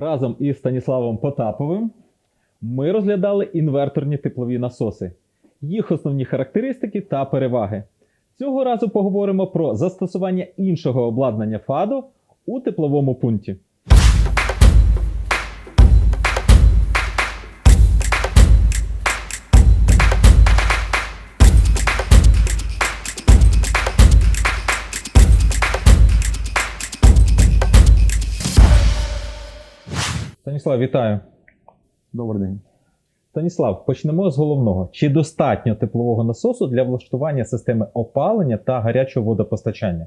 Разом із Станіславом Потаповим ми розглядали інверторні теплові насоси, їх основні характеристики та переваги. Цього разу поговоримо про застосування іншого обладнання ФАДО у тепловому пункті. Станіслав, вітаю. Добрий день. Станіслав, почнемо з головного. Чи достатньо теплового насосу для влаштування системи опалення та гарячого водопостачання?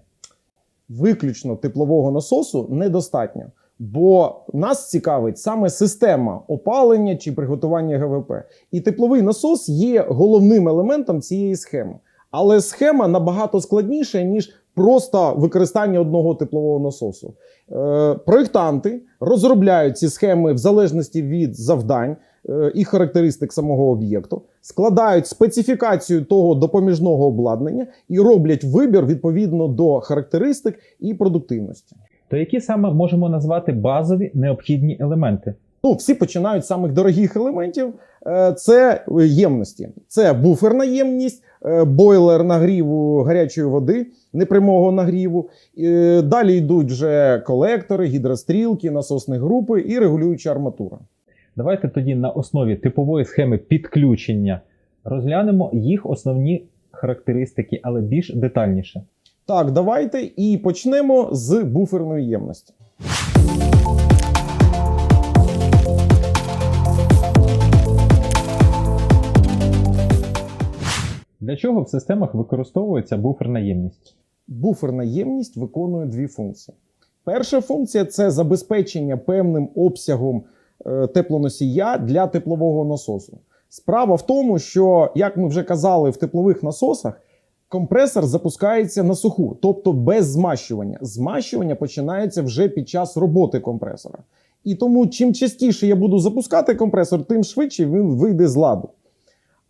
Виключно теплового насосу недостатньо, бо нас цікавить саме система опалення чи приготування ГВП. І тепловий насос є головним елементом цієї схеми. Але схема набагато складніша, ніж просто використання одного теплового насосу. Е, проєктанти розробляють ці схеми в залежності від завдань е, і характеристик самого об'єкту, складають специфікацію того допоміжного обладнання і роблять вибір відповідно до характеристик і продуктивності. То які саме можемо назвати базові необхідні елементи? Ну, всі починають з самих дорогих елементів. Е, Це ємності. Це буферна ємність, е, бойлер нагріву гарячої води, непрямого нагріву. Е, Далі йдуть вже колектори, гідрострілки, насосні групи і регулююча арматура. Давайте тоді на основі типової схеми підключення розглянемо їх основні характеристики, але більш детальніше. Так, давайте і почнемо з буферної ємності. Для чого в системах використовується буферна ємність? Буферна ємність виконує дві функції. Перша функція це забезпечення певним обсягом е, теплоносія для теплового насосу. Справа в тому, що, як ми вже казали, в теплових насосах компресор запускається на суху, тобто без змащування. Змащування починається вже під час роботи компресора. І тому, чим частіше я буду запускати компресор, тим швидше він вийде з ладу.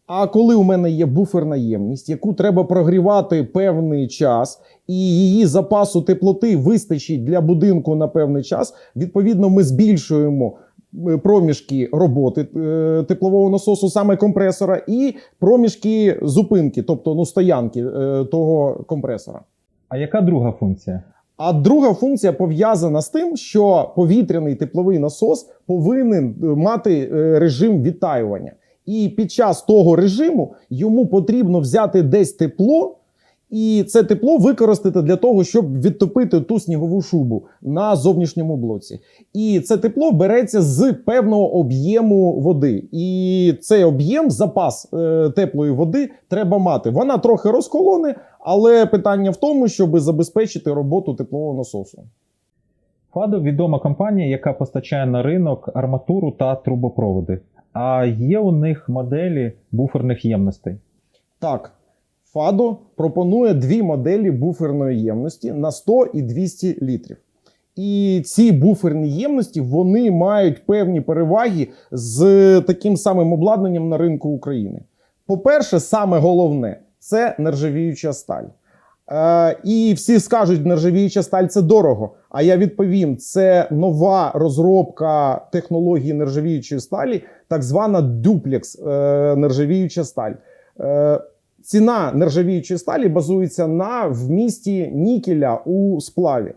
А коли у мене є буферна ємність, яку треба прогрівати певний час, і її запасу теплоти вистачить для будинку на певний час, відповідно, ми збільшуємо е, проміжки роботи е, теплового насосу, саме компресора, і проміжки зупинки, тобто ну, стоянки е, того компресора. А яка друга функція? А друга функція пов'язана з тим, що повітряний тепловий насос повинен мати режим відтаювання. І під час того режиму йому потрібно взяти десь тепло, і це тепло використати для того, щоб відтопити ту снігову шубу на зовнішньому блоці. І це тепло береться з певного об'єму води. І цей об'єм, запас е, теплої води, треба мати. Вона трохи розколоне, але питання в тому, щоб забезпечити роботу теплового насосу. ФАДО відома компанія, яка постачає на ринок арматуру та трубопроводи. А є у них моделі буферних ємностей. Так, ФАДО пропонує дві моделі буферної ємності на 100 і 200 літрів. І ці буферні ємності вони мають певні переваги з таким самим обладнанням на ринку України. По-перше, саме головне це нержавіюча сталь. Е, і всі скажуть, нержавіюча сталь це дорого. А я відповім: це нова розробка технології нержавіючої сталі, так звана дуплекс е, нержавіюча сталь. Е, ціна нержавіючої сталі базується на вмісті нікеля у сплаві.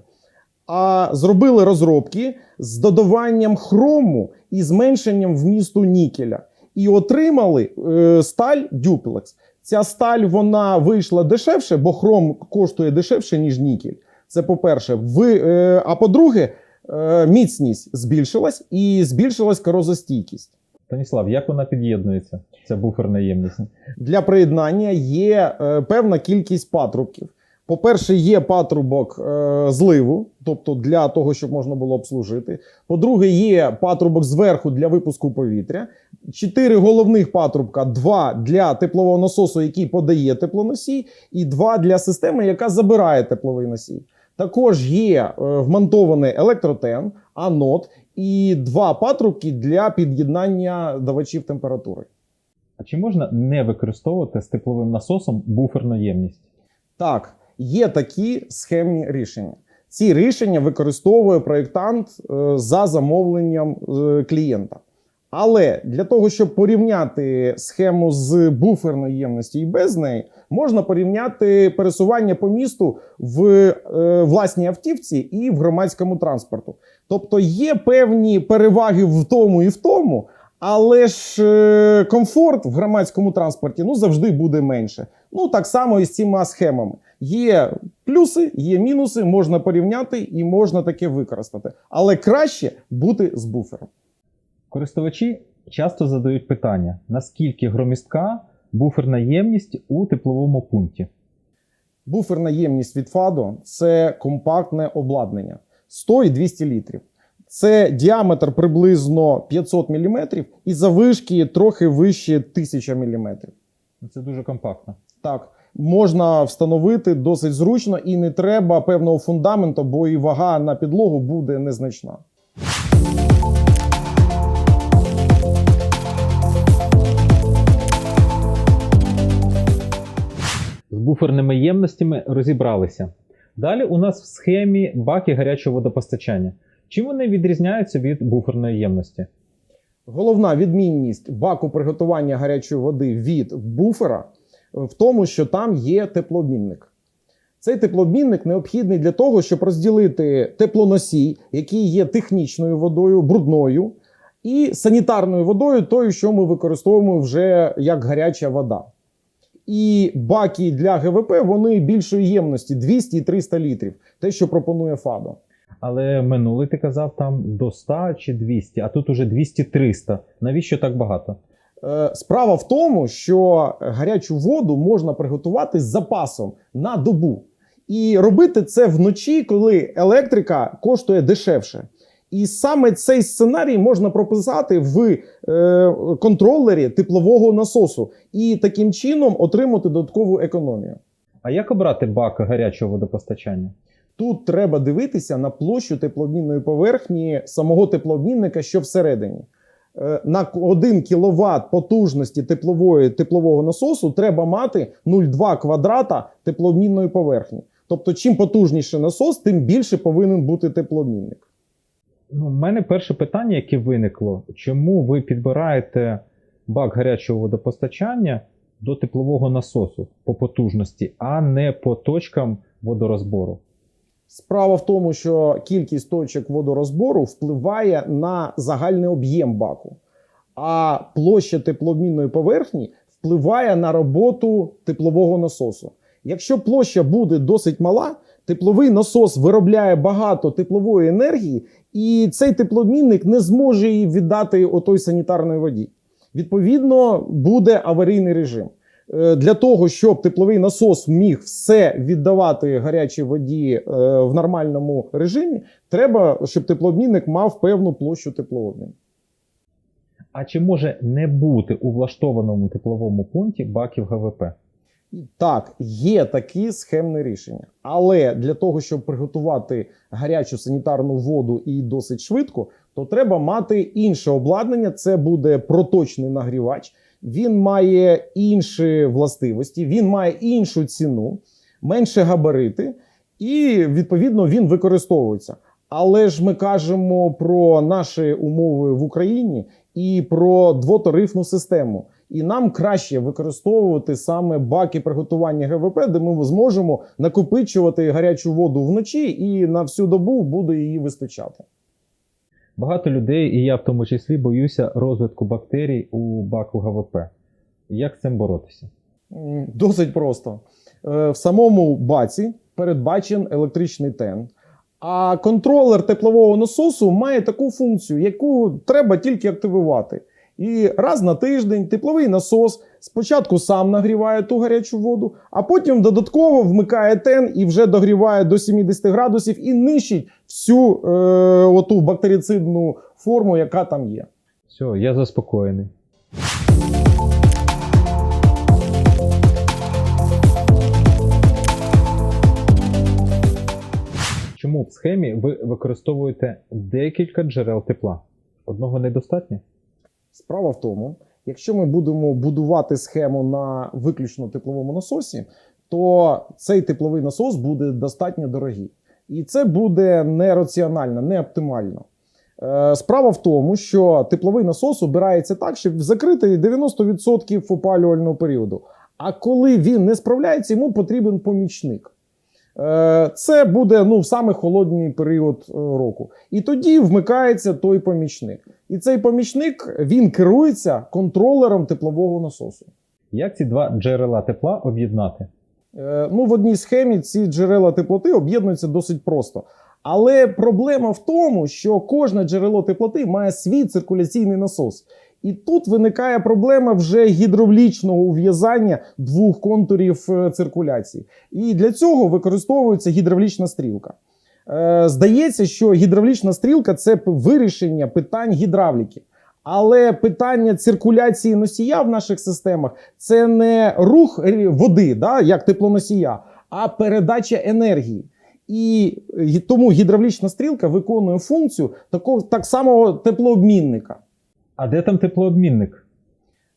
А зробили розробки з додаванням хрому і зменшенням вмісту нікеля. І отримали е, сталь дюплекс. Ця сталь вона вийшла дешевше, бо хром коштує дешевше, ніж нікель. Це по-перше. Ви, е, а по-друге, е, міцність збільшилась і збільшилась корозостійкість. Станіслав, як вона під'єднується? Ця буферна ємність? Для приєднання є е, певна кількість патрубків. По-перше, є патрубок е, зливу, тобто для того, щоб можна було обслужити. По-друге, є патрубок зверху для випуску повітря. Чотири головних патрубка: два для теплового насосу, який подає теплоносій, і два для системи, яка забирає тепловий носій. Також є е, вмонтований електротен, анод і два патрубки для під'єднання давачів температури. А чи можна не використовувати з тепловим насосом буферну ємність? Так, є такі схемні рішення. Ці рішення використовує проєктант е, за замовленням е, клієнта. Але для того, щоб порівняти схему з буферної ємності і без неї, можна порівняти пересування по місту в е, власній автівці і в громадському транспорту. Тобто є певні переваги в тому і в тому, але ж е, комфорт в громадському транспорті ну завжди буде менше. Ну так само і з цими схемами. Є плюси, є мінуси, можна порівняти і можна таке використати. Але краще бути з буфером. Користувачі часто задають питання, наскільки громістка буферна ємність у тепловому пункті. Буферна ємність від ФАДО це компактне обладнання 100 і 200 літрів. Це діаметр приблизно 500 мм і завишки трохи вище 1000 мм. Ну, Це дуже компактно. Так, можна встановити досить зручно і не треба певного фундаменту, бо і вага на підлогу буде незначна. Буферними ємностями розібралися. Далі у нас в схемі баки гарячого водопостачання. Чим вони відрізняються від буферної ємності? Головна відмінність баку приготування гарячої води від буфера в тому, що там є теплообмінник. Цей теплообмінник необхідний для того, щоб розділити теплоносій, який є технічною водою, брудною, і санітарною водою, тою, що ми використовуємо вже як гаряча вода. І баки для ГВП вони більшої ємності 200 і 300 літрів, те, що пропонує ФАДО. Але минулий ти казав там до 100 чи 200, а тут уже 200-300. Навіщо так багато? Е, Справа в тому, що гарячу воду можна приготувати з запасом на добу. І робити це вночі, коли електрика коштує дешевше. І саме цей сценарій можна прописати в е, контролері теплового насосу і таким чином отримати додаткову економію. А як обрати бак гарячого водопостачання? Тут треба дивитися на площу теплообмінної поверхні самого теплообмінника, що всередині. Е, На 1 кВт потужності теплової, теплового насосу треба мати 0,2 квадрата теплообмінної поверхні. Тобто, чим потужніше насос, тим більше повинен бути теплообмінник. Ну, У мене перше питання, яке виникло: чому ви підбираєте бак гарячого водопостачання до теплового насосу по потужності, а не по точкам водорозбору? Справа в тому, що кількість точок водорозбору впливає на загальний об'єм баку, а площа теплообмінної поверхні впливає на роботу теплового насосу. Якщо площа буде досить мала, тепловий насос виробляє багато теплової енергії, і цей теплообмінник не зможе її віддати отой санітарної воді. Відповідно, буде аварійний режим. Е, Для того, щоб тепловий насос міг все віддавати гарячій воді е, в нормальному режимі, треба, щоб теплообмінник мав певну площу теплообміну. А чи може не бути у влаштованому тепловому пункті баків ГВП? Так, є такі схемні рішення. Але для того, щоб приготувати гарячу санітарну воду і досить швидко, то треба мати інше обладнання. Це буде проточний нагрівач. Він має інші властивості, він має іншу ціну, менше габарити, і відповідно він використовується. Але ж ми кажемо про наші умови в Україні і про двотарифну систему. І нам краще використовувати саме баки приготування ГВП, де ми зможемо накопичувати гарячу воду вночі, і на всю добу буде її вистачати. Багато людей, і я в тому числі, боюся розвитку бактерій у баку ГВП. Як з цим боротися? Досить просто. Е, В самому баці передбачен електричний тен. А контролер теплового насосу має таку функцію, яку треба тільки активувати. І раз на тиждень тепловий насос спочатку сам нагріває ту гарячу воду, а потім додатково вмикає тен і вже догріває до 70 градусів і нищить всю е, оту бактерицидну форму, яка там є. Все, я заспокоєний. Чому в схемі ви використовуєте декілька джерел тепла? Одного недостатньо? Справа в тому, якщо ми будемо будувати схему на виключно тепловому насосі, то цей тепловий насос буде достатньо дорогий. І це буде нераціонально, не оптимально. Е, Справа в тому, що тепловий насос обирається так, щоб закрити 90% опалювального періоду. А коли він не справляється, йому потрібен помічник. Е, Це буде ну, в саме холодний період е, року. І тоді вмикається той помічник. І цей помічник він керується контролером теплового насосу. Як ці два джерела тепла об'єднати? Е, Ну, в одній схемі ці джерела теплоти об'єднуються досить просто. Але проблема в тому, що кожне джерело теплоти має свій циркуляційний насос. І тут виникає проблема вже гідравлічного ув'язання двох контурів е, циркуляції. І для цього використовується гідравлічна стрілка. Е, Здається, що гідравлічна стрілка це вирішення питань гідравліки. Але питання циркуляції носія в наших системах це не рух води, да, як теплоносія, а передача енергії. І тому гідравлічна стрілка виконує функцію такого так самого теплообмінника. А де там теплообмінник?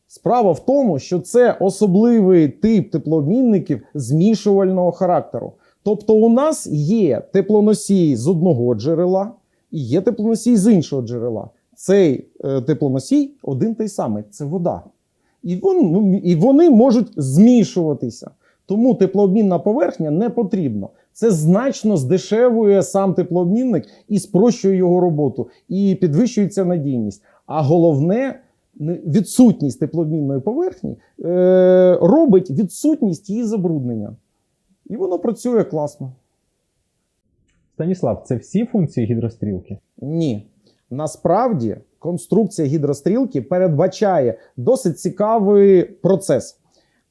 Справа в тому, що це особливий тип теплообмінників змішувального характеру. Тобто, у нас є теплоносій з одного джерела і є теплоносій з іншого джерела. Цей е, теплоносій один той самий це вода. І, вон, ну, і вони можуть змішуватися. Тому теплообмінна поверхня не потрібна. Це значно здешевує сам теплообмінник і спрощує його роботу, і підвищується надійність. А головне, відсутність теплообмінної поверхні е, робить відсутність її забруднення. І воно працює класно. Станіслав, це всі функції гідрострілки? Ні. Насправді конструкція гідрострілки передбачає досить цікавий процес.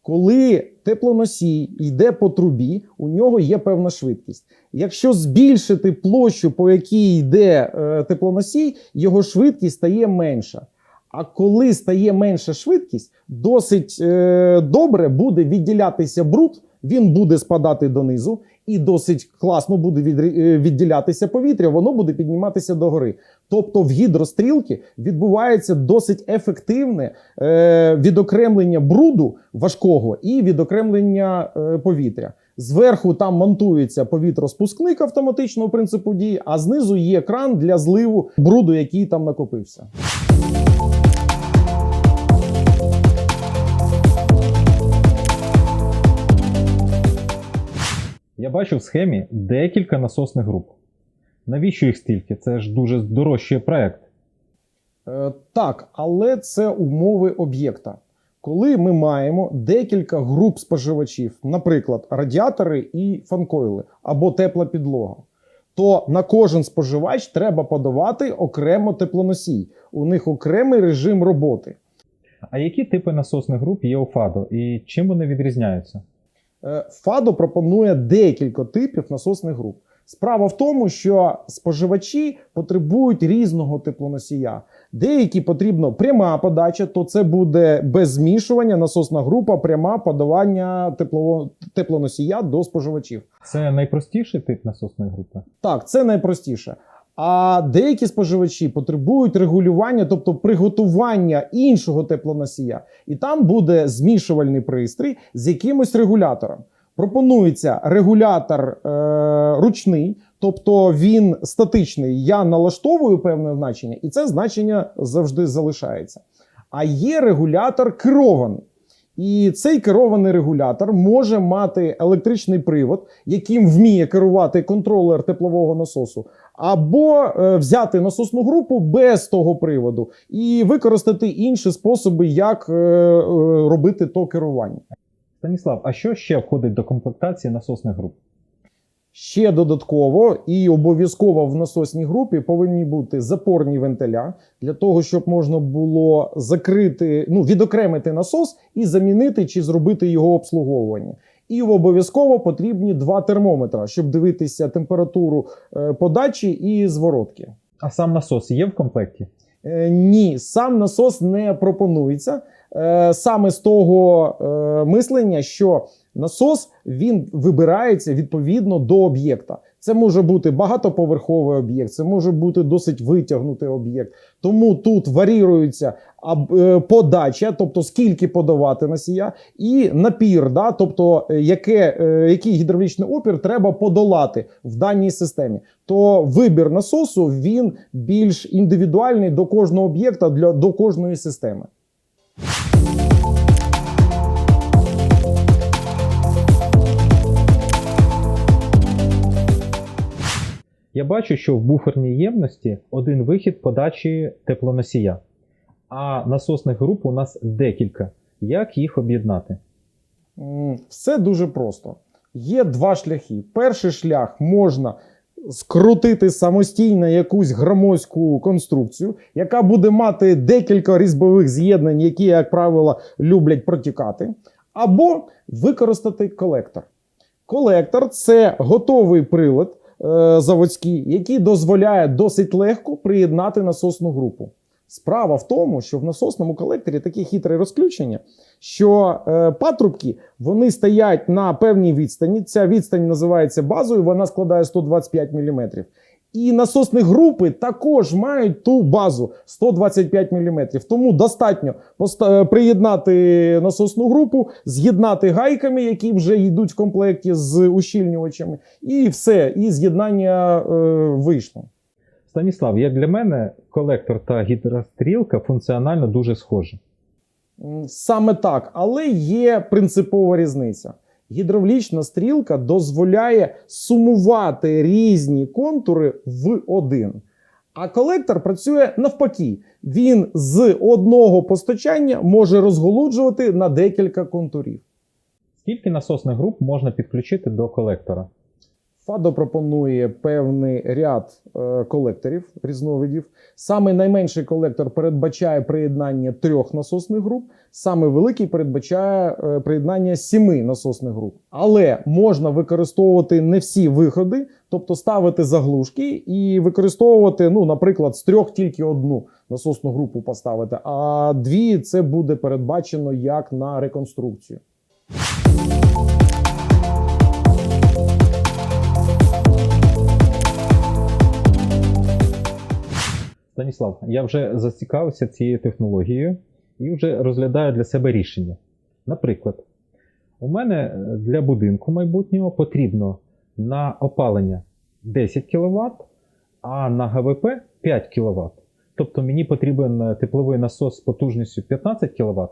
Коли теплоносій йде по трубі, у нього є певна швидкість. Якщо збільшити площу, по якій йде е, теплоносій, його швидкість стає менша. А коли стає менша швидкість, досить е, добре буде відділятися бруд, він буде спадати донизу, і досить класно буде е, відділятися повітря, воно буде підніматися догори. Тобто в гідрострілки відбувається досить ефективне е, відокремлення бруду важкого і відокремлення е, повітря. Зверху там монтується повітроспускник автоматичного принципу дії, а знизу є кран для зливу бруду, який там накопився. Я бачу в схемі декілька насосних груп. Навіщо їх стільки? Це ж дуже дорожчий проект. Е, Так, але це умови об'єкта. Коли ми маємо декілька груп споживачів, наприклад, радіатори і фанкойли або тепла підлога, то на кожен споживач треба подавати окремо теплоносій. У них окремий режим роботи. А які типи насосних груп є у ФАДО і чим вони відрізняються? Е, ФАДО пропонує декілька типів насосних груп. Справа в тому, що споживачі потребують різного теплоносія. Деякі потрібно пряма подача, то це буде без змішування, насосна група, пряма подавання теплово, теплоносія до споживачів. Це найпростіший тип насосної групи. Так, це найпростіше. А деякі споживачі потребують регулювання, тобто приготування іншого теплоносія. І там буде змішувальний пристрій з якимось регулятором. Пропонується регулятор е, ручний, тобто він статичний. Я налаштовую певне значення, і це значення завжди залишається. А є регулятор керований. І цей керований регулятор може мати електричний привод, яким вміє керувати контролер теплового насосу, або е, взяти насосну групу без того приводу і використати інші способи, як е, е, робити то керування. Станіслав, а що ще входить до комплектації насосних груп? Ще додатково і обов'язково в насосній групі повинні бути запорні вентиля для того, щоб можна було закрити, ну відокремити насос і замінити чи зробити його обслуговування. І обов'язково потрібні два термометра, щоб дивитися температуру е, подачі і зворотки. А сам насос є в комплекті? Е, Ні, сам насос не пропонується. Е, Саме з того мислення, що насос він вибирається відповідно до об'єкта. Це може бути багатоповерховий об'єкт, це може бути досить витягнутий об'єкт. Тому тут варірується е, подача, тобто скільки подавати носія, і напір, да, тобто е, яке, е, який гідравлічний опір треба подолати в даній системі. То вибір насосу він більш індивідуальний до кожного об'єкта, для до кожної системи. Я бачу, що в буферній ємності один вихід подачі теплоносія, а насосних груп у нас декілька. Як їх об'єднати? Все дуже просто. Є два шляхи. Перший шлях можна скрутити самостійно якусь громоздьку конструкцію, яка буде мати декілька різьбових з'єднань, які, як правило, люблять протікати, або використати колектор. Колектор це готовий прилад е, які який дозволяє досить легко приєднати насосну групу. Справа в тому, що в насосному колекторі таке хитре розключення, що е, патрубки вони стоять на певній відстані. Ця відстань називається базою, вона складає 125 мм. І насосні групи також мають ту базу 125 мм. Тому достатньо е, приєднати насосну групу, з'єднати гайками, які вже йдуть в комплекті з ущільнювачами, і все, і з'єднання е, вийшло. Станіслав, як для мене, колектор та гідрострілка функціонально дуже схожі. Саме так, але є принципова різниця. Гідравлічна стрілка дозволяє сумувати різні контури в один. А колектор працює навпаки. Він з одного постачання може розголуджувати на декілька контурів. Скільки насосних груп можна підключити до колектора? Фадо пропонує певний ряд е, колекторів різновидів. Саме найменший колектор передбачає приєднання трьох насосних груп, саме великий передбачає е, приєднання сіми насосних груп. Але можна використовувати не всі виходи, тобто ставити заглушки і використовувати, ну, наприклад, з трьох тільки одну насосну групу поставити, а дві це буде передбачено як на реконструкцію. Станіслав, я вже зацікавився цією технологією і вже розглядаю для себе рішення. Наприклад, у мене е, для будинку майбутнього потрібно на опалення 10 кВт, а на ГВП 5 кВт. Тобто мені потрібен е, тепловий насос з потужністю 15 кВт.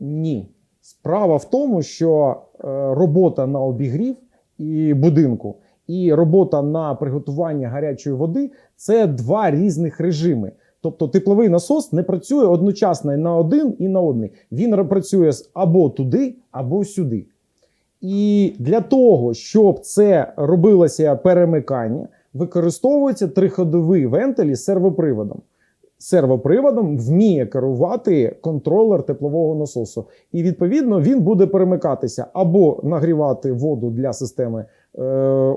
Ні. Справа в тому, що е, робота на обігрів і будинку, і робота на приготування гарячої води це два різних режими. Тобто тепловий насос не працює одночасно на один і на один. Він працює або туди, або сюди. І для того, щоб це робилося перемикання, використовується триходовий вентиль із сервоприводом. Сервоприводом вміє керувати контролер теплового насосу. І відповідно він буде перемикатися або нагрівати воду для системи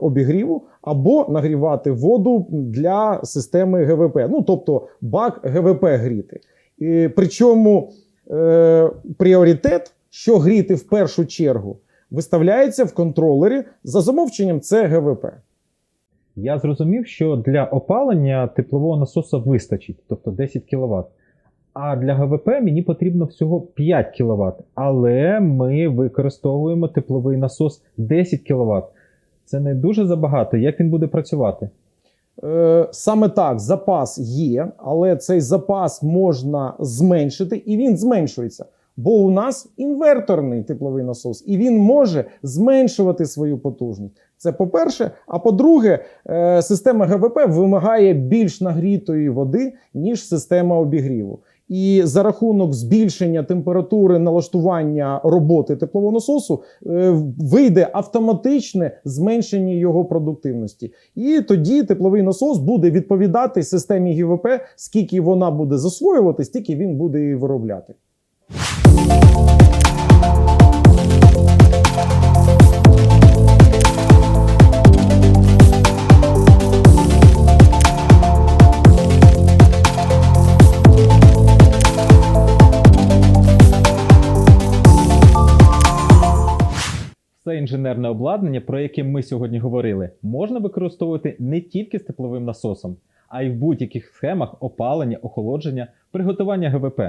обігріву, або нагрівати воду для системи ГВП. Ну тобто бак ГВП гріти. І, причому е, пріоритет, що гріти в першу чергу, виставляється в контролері за замовченням це ГВП. Я зрозумів, що для опалення теплового насоса вистачить, тобто 10 кВт. А для ГВП мені потрібно всього 5 кВт. Але ми використовуємо тепловий насос 10 кВт. Це не дуже забагато. Як він буде працювати? Е, Саме так, запас є, але цей запас можна зменшити, і він зменшується. Бо у нас інверторний тепловий насос, і він може зменшувати свою потужність. Це по-перше. А по-друге, е, система ГВП вимагає більш нагрітої води, ніж система обігріву. І за рахунок збільшення температури налаштування роботи теплового насосу е, вийде автоматичне зменшення його продуктивності. І тоді тепловий насос буде відповідати системі ГВП, скільки вона буде засвоювати, стільки він буде і виробляти. Інженерне обладнання, про яке ми сьогодні говорили, можна використовувати не тільки з тепловим насосом, а й в будь-яких схемах опалення, охолодження, приготування ГВП,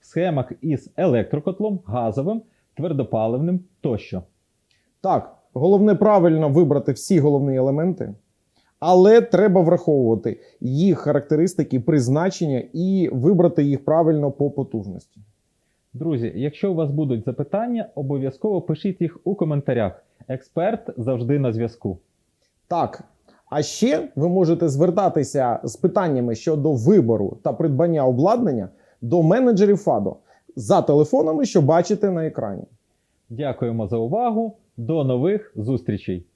в схемах із електрокотлом, газовим, твердопаливним тощо. Так, головне правильно вибрати всі головні елементи, але треба враховувати їх характеристики, призначення і вибрати їх правильно по потужності. Друзі, якщо у вас будуть запитання, обов'язково пишіть їх у коментарях. Експерт завжди на зв'язку. Так. А ще ви можете звертатися з питаннями щодо вибору та придбання обладнання до менеджерів ФАДО за телефонами, що бачите на екрані. Дякуємо за увагу. До нових зустрічей!